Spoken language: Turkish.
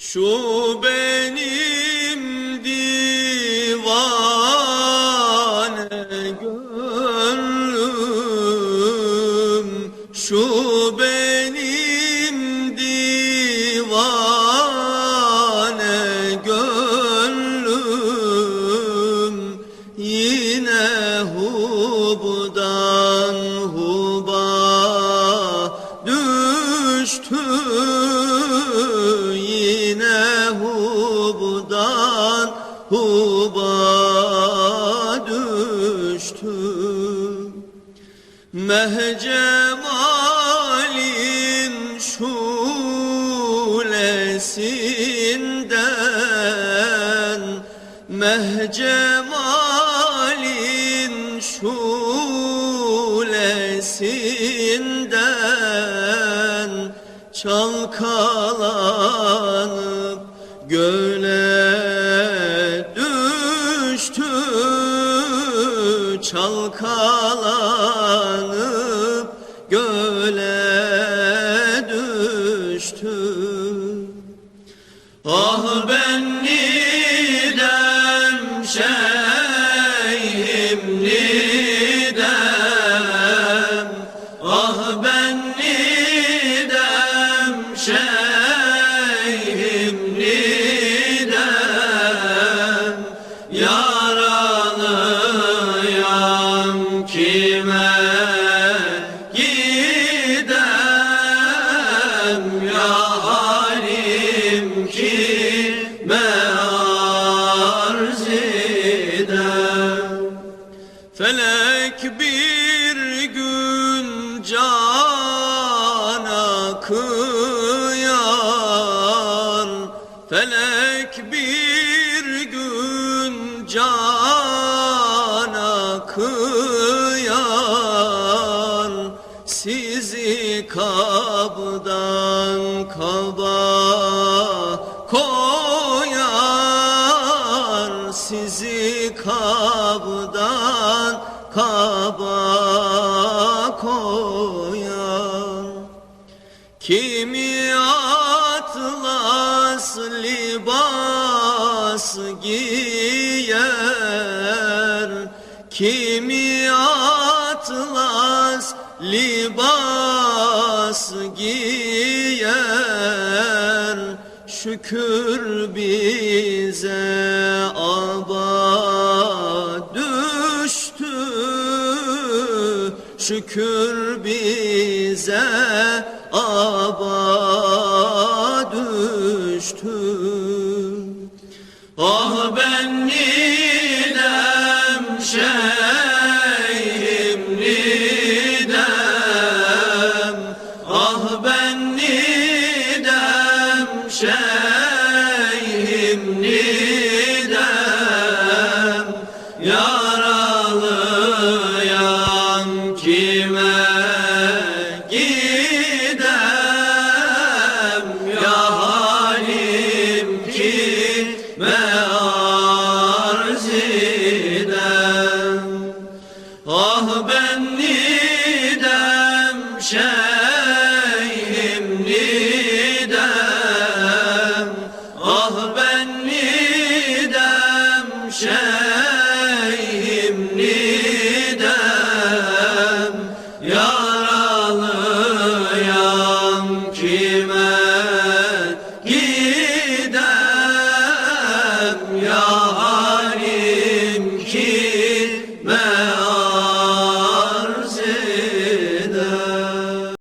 Şu benim divane gönlüm Şu benim divane gönlüm Yine hubdan huba hubdan huba düştü Mehcemalin şulesinden Mehcemalin şulesinden Çalkalanıp göle Çalkalanıp göle düştü Ah ben nidem şeyhim nidem. Ah ben nidem şeyhim nidem. Yaralıyam Felek bir gün cana kıyar Felek bir gün cana kıyar Sizi kabdan kaba koyar Sizi kabdan kaba koyar. Kimi atlas libas giyer Kimi atlas libas giyer. Şükür bize aba Şükür bize aba düştü Ah ben nidem şeyhim nidem. Ah ben nidem şeyhim nidem ما